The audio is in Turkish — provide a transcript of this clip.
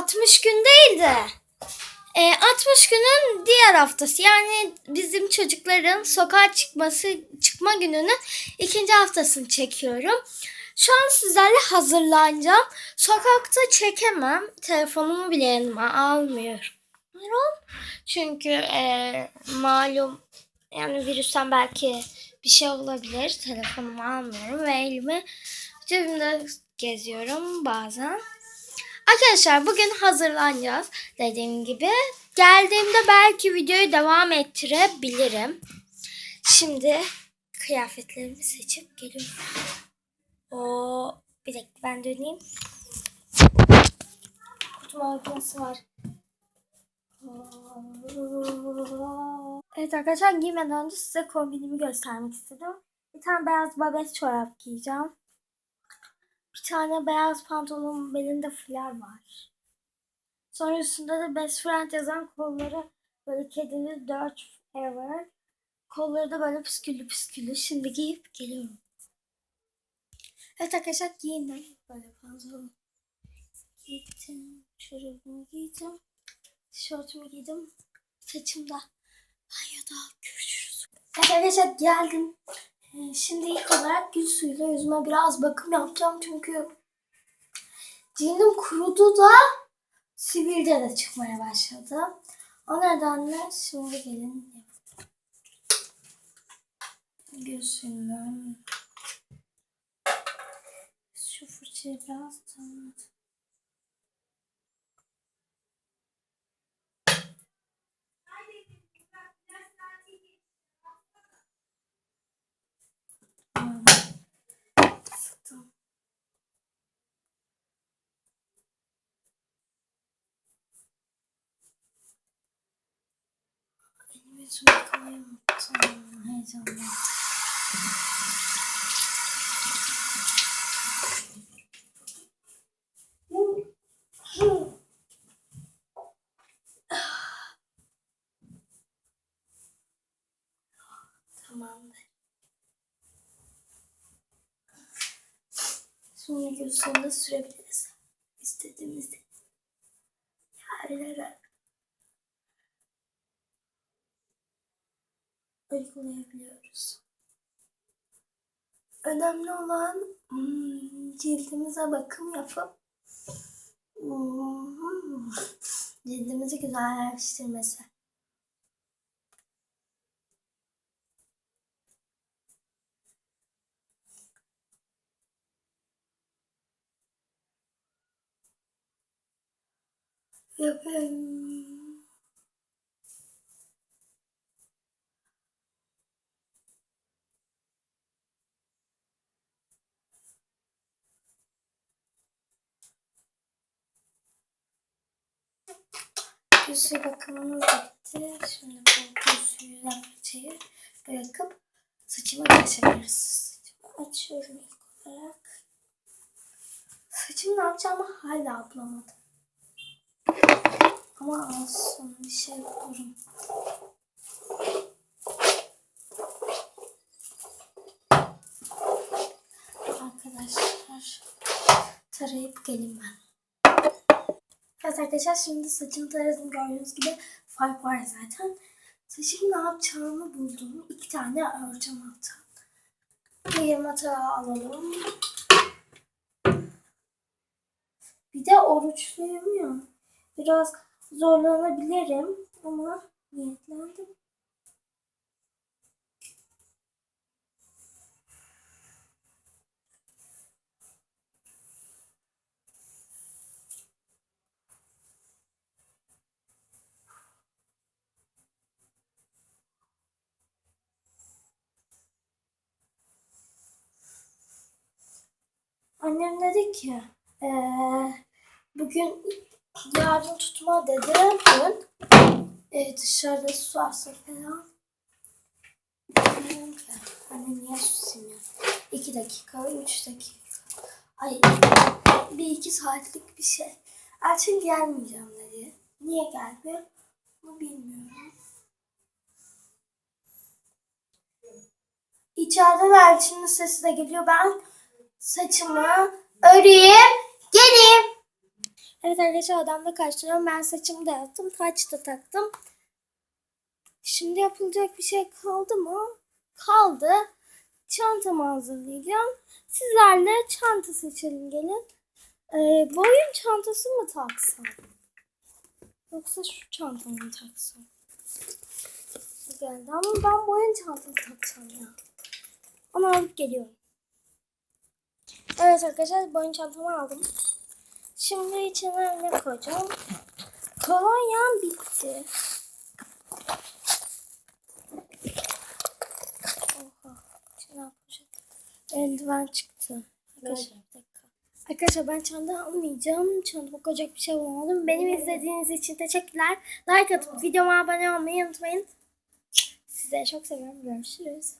60 gün değil de e, 60 günün diğer haftası yani bizim çocukların sokağa çıkması çıkma gününün ikinci haftasını çekiyorum. Şu an sizlerle hazırlanacağım. Sokakta çekemem. Telefonumu bile yanıma almıyorum. Çünkü e, malum yani virüsten belki bir şey olabilir. Telefonumu almıyorum ve elimi cebimde geziyorum bazen. Arkadaşlar bugün hazırlanacağız dediğim gibi. Geldiğimde belki videoyu devam ettirebilirim. Şimdi kıyafetlerimi seçip geliyorum. O bir dakika ben döneyim. Kurtulma makinesi var. Evet arkadaşlar giymeden önce size kombinimi göstermek istedim. Bir tane beyaz babet çorap giyeceğim. Bir tane beyaz pantolonun belinde flar var. Sonra üstünde de best friend yazan kolları böyle kedinin dört ever. Kolları da böyle püsküllü püsküllü. Şimdi giyip geliyorum. Evet arkadaşlar giyindim. Böyle pantolon giydim. Çorabımı giydim. Tişörtümü giydim. Saçımda. Banyoda görüşürüz. Evet arkadaşlar geldim. Ee, Şimdi ilk olarak gül suyuyla yüzüme biraz bakım yapacağım çünkü cildim kurudu da sivilce de çıkmaya başladı. O nedenle şimdi gelin gül suyunu şu fırçayı biraz tanıdım. Elimi yüzümü yıkamayı unuttum. Heyecanla. Tamamdır. Gün sonunda sürebiliriz. İstediğimiz yerlere uygulayabiliyoruz. Önemli olan hmm, cildimize bakım yapıp hmm, cildimizi güzelleştirmesi. Yapayım. Gül suyu bakımımız bitti. Şimdi bu suyuyla fırçayı bırakıp saçımı geçebiliriz. Saçımı açıyorum ilk olarak. Saçımı ne yapacağımı hala bulamadım. Ama olsun bir şey bulurum. Arkadaşlar tarayıp geleyim ben. Evet arkadaşlar şimdi saçımı taradım gördüğünüz gibi fark var zaten. Saçımı ne yapacağımı buldum. İki tane öreceğim hatta. Bir matağı alalım. Bir de oruçluyum ya. Biraz zorlanabilirim ama niyetlendim. Annem dedi ki eee, bugün yarın tutma dedi. Dün e, dışarıda su varsa falan. Ki, Anne niye susayım ya? İki dakika, üç dakika. Ay bir iki saatlik bir şey. Elçin gelmeyeceğim dedi. Niye gelmiyor? Bunu bilmiyorum. İçeride de Elçin'in sesi de geliyor. Ben saçımı öreyim, geleyim. Evet arkadaşlar odamda karşılıyorum. Ben saçımı da yaptım. Taç da taktım. Şimdi yapılacak bir şey kaldı mı? Kaldı. Çantamı hazırlayacağım. Sizlerle çanta seçelim gelin. Ee, boyun çantası mı taksam? Yoksa şu çantamı mı taksam? Geldi ama ben boyun çantamı takacağım ya. Onu alıp geliyorum. Evet arkadaşlar boyun çantamı aldım. Şimdi içine ne koyacağım? Kolonyam bitti. Oha. İçine poşet. Eldiven çıktı. Arkadaşlar. Arkadaşlar ben çanta almayacağım. Çantama koyacak bir şey bulamadım. Beni izlediğiniz için teşekkürler. Like atıp videoma abone olmayı unutmayın. Size çok seviyorum. Görüşürüz.